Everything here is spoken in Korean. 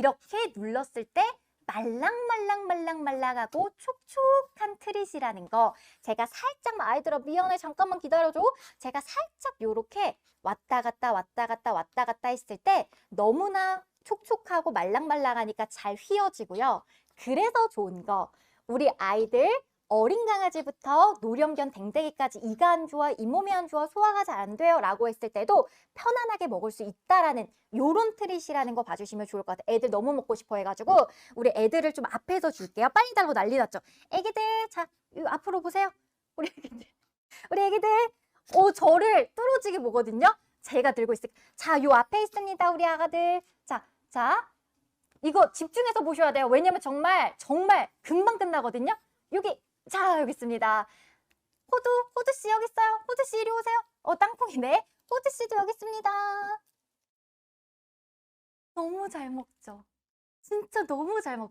이렇게 눌렀을 때 말랑말랑말랑말랑하고 촉촉한 트릿이라는 거. 제가 살짝 아이들아 미안해 잠깐만 기다려줘. 제가 살짝 요렇게 왔다 갔다 왔다 갔다 왔다 갔다 했을 때 너무나 촉촉하고 말랑말랑하니까 잘 휘어지고요. 그래서 좋은 거. 우리 아이들 어린 강아지부터 노령견 댕댕이까지 이가 안 좋아, 잇몸이 안 좋아, 소화가 잘 안 돼요 라고 했을 때도 편안하게 먹을 수 있다라는 요런 트릿이라는 거 봐주시면 좋을 것 같아요. 애들 너무 먹고 싶어 해가지고 우리 애들을 좀 앞에서 줄게요. 빨리 달라고 난리 났죠. 애기들 자, 요 앞으로 보세요. 우리 애기들. 우리 애기들. 오, 저를 뚫어지게 보거든요. 제가 들고 있을 자, 요 앞에 있습니다. 우리 아가들. 자, 자. 이거 집중해서 보셔야 돼요. 왜냐면 정말 정말 금방 끝나거든요. 여기 자, 여기 있습니다. 호두, 호두 씨 여기 있어요. 호두 씨 이리 오세요. 어, 땅콩이네. 호두 씨도 여기 있습니다. 너무 잘 먹죠. 진짜 너무 잘 먹죠.